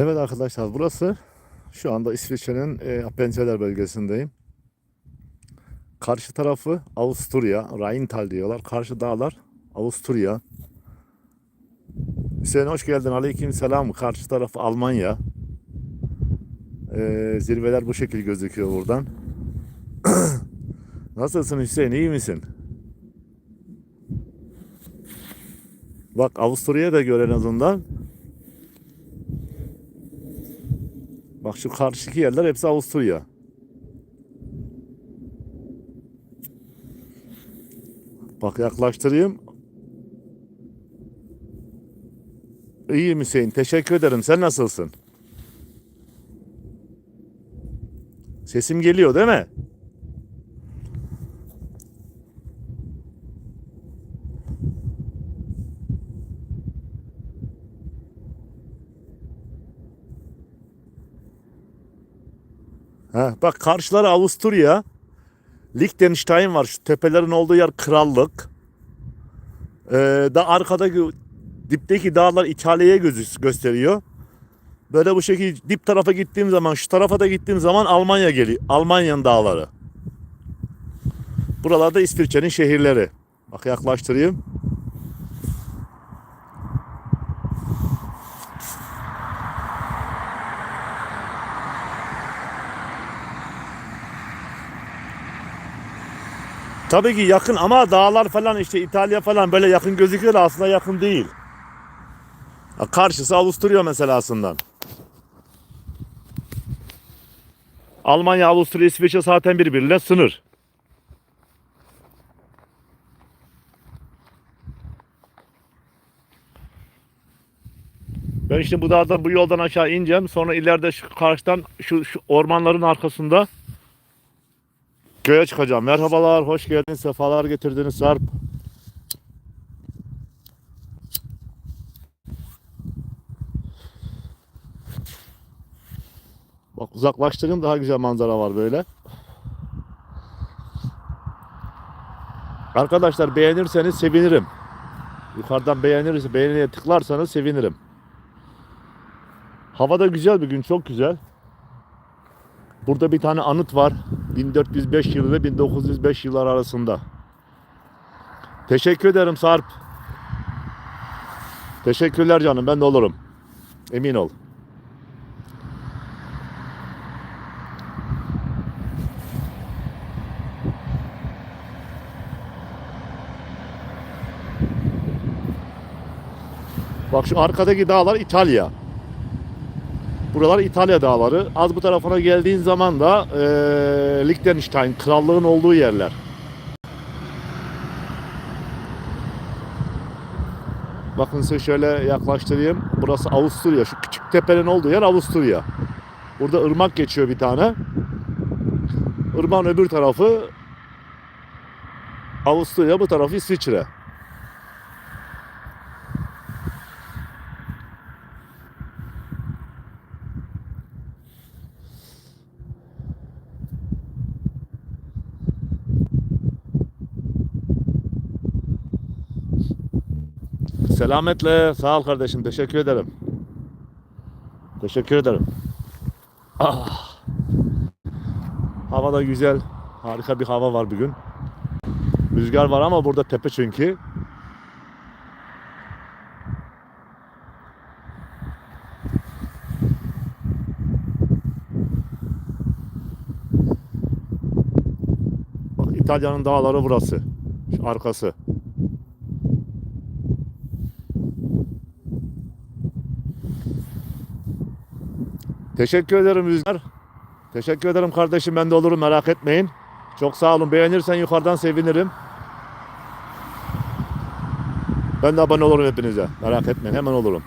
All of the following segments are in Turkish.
Evet arkadaşlar burası şu anda İsviçre'nin e, Appenzeller bölgesindeyim. Karşı tarafı Avusturya, Rheintal diyorlar. Karşı dağlar Avusturya. Hüseyin hoş geldin. Aleyküm selam. Karşı tarafı Almanya. E, zirveler bu şekil gözüküyor buradan. Nasılsın Hüseyin? İyi misin? Bak Avusturya'yı da gör en azından. Bak şu karşıki yerler hepsi Avusturya. Bak yaklaştırayım. İyiyim Hüseyin. Teşekkür ederim. Sen nasılsın? Sesim geliyor değil mi? Bak karşıları Avusturya. Liechtenstein var. Şu tepelerin olduğu yer krallık. Ee, da arkadaki dipteki dağlar İtalya'ya gösteriyor. Böyle bu şekilde dip tarafa gittiğim zaman şu tarafa da gittiğim zaman Almanya geliyor. Almanya'nın dağları. Buralarda İsviçre'nin şehirleri. Bak yaklaştırayım. Tabii ki yakın ama dağlar falan işte İtalya falan böyle yakın gözüküyor da aslında yakın değil. Karşısı Avusturya meselasından. Almanya, Avusturya, İsviçre zaten birbiriyle sınır. Ben işte bu dağdan bu yoldan aşağı ineceğim. Sonra ileride şu karşıdan şu, şu ormanların arkasında köye çıkacağım. Merhabalar, hoş geldiniz, sefalar getirdiniz Sarp. Bak uzaklaştırın daha güzel manzara var böyle. Arkadaşlar beğenirseniz sevinirim. Yukarıdan beğeniriz, beğeniye tıklarsanız sevinirim. Hava da güzel bir gün, çok güzel. Burada bir tane anıt var. 1405 yılı ve 1905 yıllar arasında. Teşekkür ederim Sarp. Teşekkürler canım ben de olurum. Emin ol. Bak şu arkadaki dağlar İtalya. Buralar İtalya dağları. Az bu tarafına geldiğin zaman da e, Liechtenstein, krallığın olduğu yerler. Bakın size şöyle yaklaştırayım. Burası Avusturya. Şu küçük tepenin olduğu yer Avusturya. Burada ırmak geçiyor bir tane. Irmağın öbür tarafı Avusturya, bu tarafı İsviçre. Selametle. Sağ ol kardeşim. Teşekkür ederim. Teşekkür ederim. Ah. Hava da güzel. Harika bir hava var bugün. Rüzgar var ama burada tepe çünkü. Bak İtalya'nın dağları burası. Şu arkası. Teşekkür ederim Rüzgar. Teşekkür ederim kardeşim ben de olurum merak etmeyin. Çok sağ olun. Beğenirsen yukarıdan sevinirim. Ben de abone olurum hepinize. Merak etmeyin hemen olurum.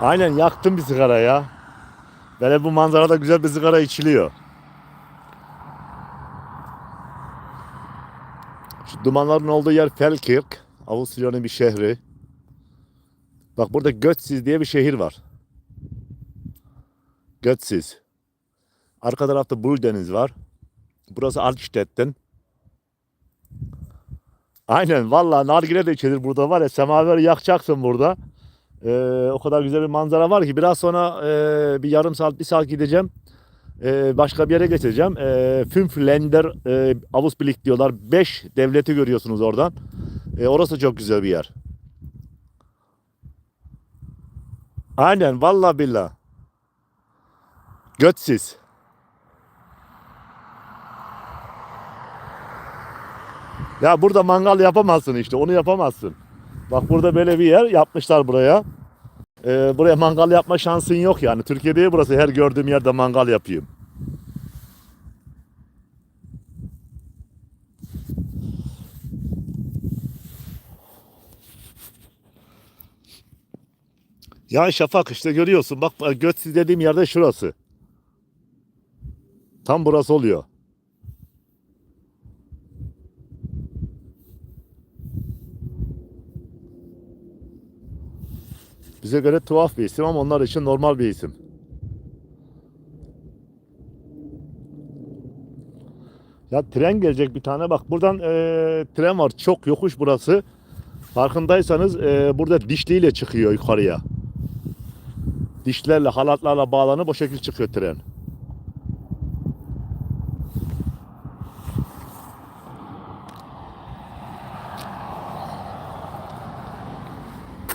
Aynen yaktım bir sigara ya. Böyle bu manzarada güzel bir sigara içiliyor. Şu dumanların olduğu yer Falkirk. Avusturya'nın bir şehri. Bak burada Götzis diye bir şehir var. Götzis. Arka tarafta Buldeniz var. Burası Altstetten. Aynen vallahi nargile de içilir burada var ya semaveri yakacaksın burada. Ee, o kadar güzel bir manzara var ki biraz sonra e, bir yarım saat bir saat gideceğim. Ee, başka bir yere geçeceğim. Ee, Fünf Länder e, Avusblick diyorlar. 5 devleti görüyorsunuz oradan. Ee, orası çok güzel bir yer. Aynen vallahi billah. Götsiz. Ya burada mangal yapamazsın işte. Onu yapamazsın. Bak burada böyle bir yer yapmışlar buraya. Ee, buraya mangal yapma şansın yok yani. Türkiye değil burası. Her gördüğüm yerde mangal yapayım. Ya Şafak işte görüyorsun. Bak Götsiz dediğim yerde şurası. Tam burası oluyor. Bize göre tuhaf bir isim ama onlar için normal bir isim. Ya tren gelecek bir tane bak buradan eee, tren var çok yokuş burası. Farkındaysanız eee, burada dişliyle çıkıyor yukarıya. Dişlerle halatlarla bağlanıp o şekilde çıkıyor tren.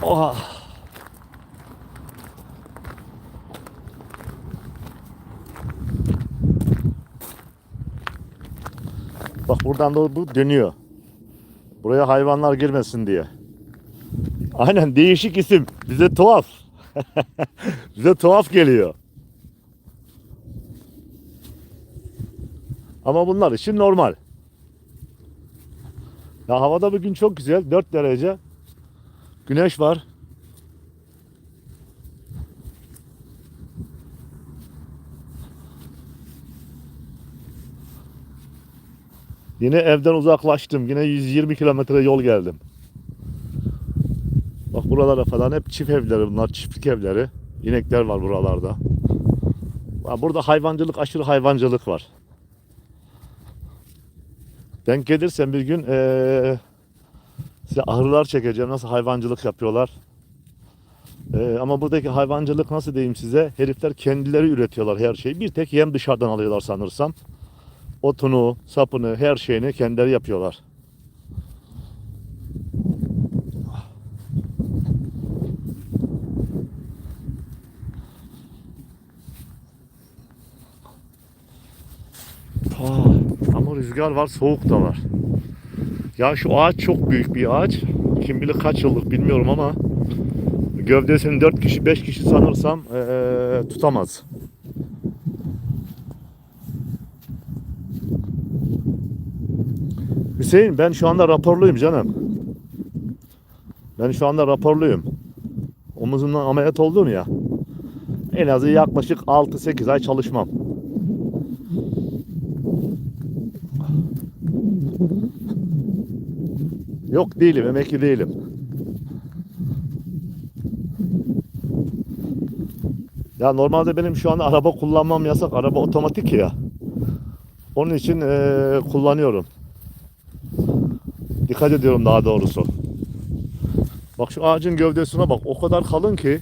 Oha. Bak buradan da bu dönüyor. Buraya hayvanlar girmesin diye. Aynen değişik isim. Bize tuhaf. Bize tuhaf geliyor. Ama bunlar için normal. Ya havada bugün çok güzel. 4 derece. Güneş var. Yine evden uzaklaştım. Yine 120 kilometre yol geldim. Bak buralara falan hep çift evleri bunlar. Çiftlik evleri. İnekler var buralarda. Burada hayvancılık, aşırı hayvancılık var. Denk gelirsen bir gün eee size ahırlar çekeceğim. Nasıl hayvancılık yapıyorlar. Eee, ama buradaki hayvancılık nasıl diyeyim size? Herifler kendileri üretiyorlar her şeyi. Bir tek yem dışarıdan alıyorlar sanırsam otunu, sapını, her şeyini kendileri yapıyorlar. Ah, ama rüzgar var, soğuk da var. Ya şu ağaç çok büyük bir ağaç. Kim bilir kaç yıllık bilmiyorum ama gövdesini 4 kişi 5 kişi sanırsam eee, tutamaz. Hüseyin ben şu anda raporluyum canım. Ben şu anda raporluyum. Omuzumdan ameliyat oldum ya. En azı yaklaşık 6-8 ay çalışmam. Yok değilim, emekli değilim. Ya normalde benim şu anda araba kullanmam yasak. Araba otomatik ya. Onun için eee, kullanıyorum. Dikkat ediyorum daha doğrusu. Bak şu ağacın gövdesine bak. O kadar kalın ki.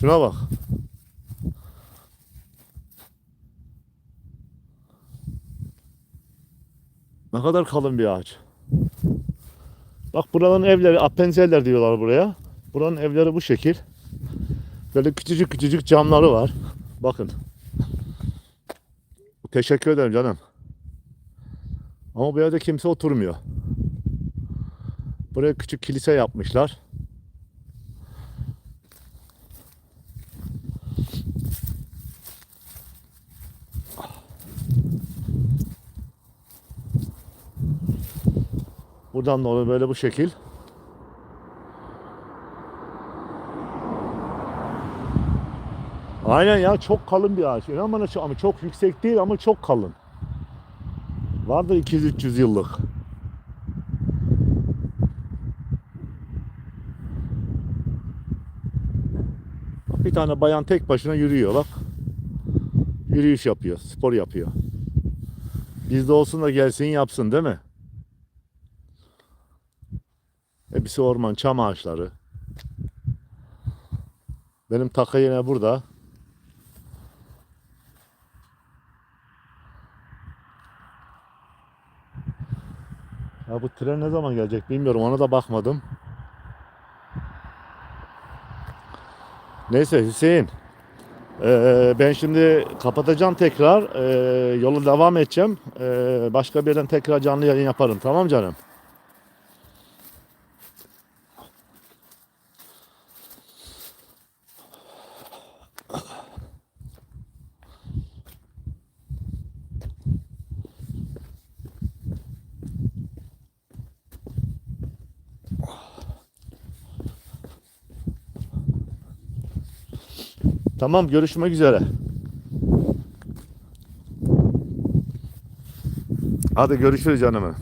Şuna bak. Ne kadar kalın bir ağaç. Bak buranın evleri, appenzeller diyorlar buraya. Buranın evleri bu şekil. Böyle küçücük küçücük camları var. Bakın. Teşekkür ederim canım. Ama bu evde kimse oturmuyor. Buraya küçük kilise yapmışlar. Buradan doğru böyle bu şekil. Aynen ya çok kalın bir ağaç. İnan bana çok, ama çok yüksek değil ama çok kalın. Vardır 200-300 yıllık. Bir tane bayan tek başına yürüyor bak. Yürüyüş yapıyor, spor yapıyor. Bizde olsun da gelsin yapsın değil mi? Hepsi orman, çam ağaçları. Benim taka yine burada. Ya bu tren ne zaman gelecek bilmiyorum. Ona da bakmadım. Neyse Hüseyin. Ee, ben şimdi kapatacağım tekrar. Ee, yolu devam edeceğim. Ee, başka bir yerden tekrar canlı yayın yaparım. Tamam canım. Tamam görüşmek üzere. Hadi görüşürüz canımı.